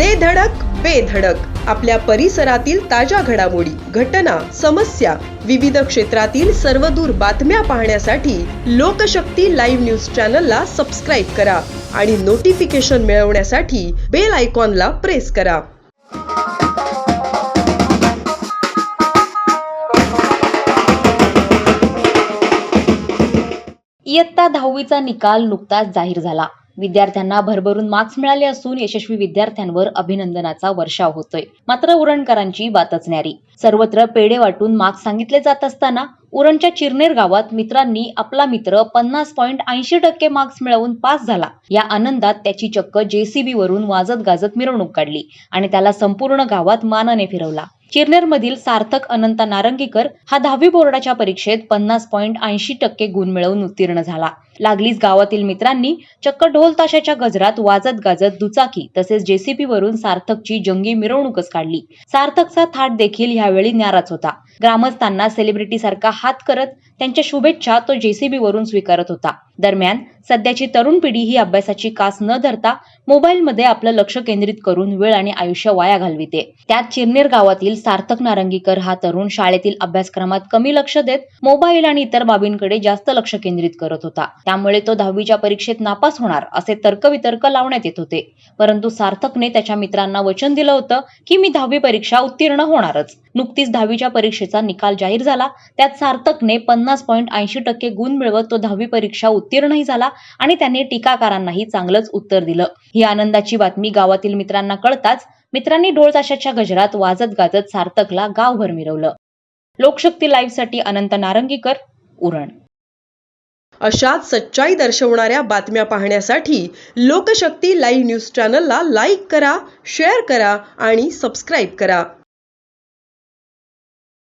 दे धडक बेधडक आपल्या परिसरातील ताज्या घडामोडी घटना समस्या विविध क्षेत्रातील सर्वदूर बातम्या पाहण्यासाठी लोकशक्ती लाईव्ह न्यूज चॅनलला सबस्क्राईब करा आणि नोटिफिकेशन मिळवण्यासाठी बेल आयकॉनला प्रेस करा. इयत्ता दहावीचा निकाल नुकताच जाहीर झाला. विद्यार्थ्यांना भरभरून मार्क्स मिळाले असून यशस्वी विद्यार्थ्यांवर अभिनंदनाचा वर्षाव होतोय. मात्र उरणकरांची बातच न्यारी. सर्वत्र पेढे वाटून मार्क्स सांगितले जात असताना उरणच्या चिरनेर गावात मित्रांनी आपला मित्र पन्नास पॉईंट ऐंशी टक्के मार्क्स मिळवून पास झाला. या आनंदात त्याची चक्क जेसीबी वरून वाजत गाजत मिरवणूक काढली आणि त्याला संपूर्ण गावात मानाने फिरवला. किरनेरमधील सार्थक अनंता नारंगीकर हा दहावी बोर्डाच्या परीक्षेत पन्नास पॉईंट ऐंशी टक्के गुण मिळवून उत्तीर्ण झाला. लागलीच गावातील मित्रांनी चक्क ढोल ताशाच्या गजरात वाजत गाजत दुचाकी तसेच जेसीपी वरून सार्थकची जंगी मिरवणूकच काढली. सार्थकचा थाट देखील यावेळी न्याराच होता. ग्रामस्थांना सेलिब्रिटी सारखा हात करत त्यांच्या शुभेच्छा तो जेसीबी वरून स्वीकारत होता. दरम्यान सध्याची तरुण पिढी ही अभ्यासाची कास न धरता मोबाईलमध्ये आपलं लक्ष केंद्रित करून वेळ आणि आयुष्य वाया घालविते. त्यात चिरनेर गावातील सार्थक नारंगीकर हा तरुण शाळेतील अभ्यासक्रमात कमी लक्ष देत मोबाईल आणि इतर बाबींकडे जास्त लक्ष केंद्रित करत होता. त्यामुळे तो दहावीच्या परीक्षेत नापास होणार असे तर्कवितर्क लावण्यात येत होते. परंतु सार्थकने त्याच्या मित्रांना वचन दिलं होतं की मी दहावी परीक्षा उत्तीर्ण होणारच. नुकतीच दहावीच्या परीक्षेचा निकाल जाहीर झाला. त्यात सार्थकने पन्नास पॉईंट ऐंशी टक्के गुण मिळवत तो दहावी परीक्षा उत्तीर्णही झाला आणि त्याने टीकाकारांनाही चांगलंच उत्तर दिलं. ही आनंदाची बातमी गावातील मित्रांना कळताच मित्रांनी ढोल ताशाच्या गजरात वाजत गाजत सार्थकला गावभर मिरवलं. लोकशक्ती लाईव्हसाठी अनंत नारंगीकर उरण. अशाच सच्चाई दर्शवणाऱ्या बातम्या पाहण्यासाठी लोकशक्ती लाईव्ह न्यूज चॅनलला लाईक करा शेअर करा आणि सबस्क्राईब करा.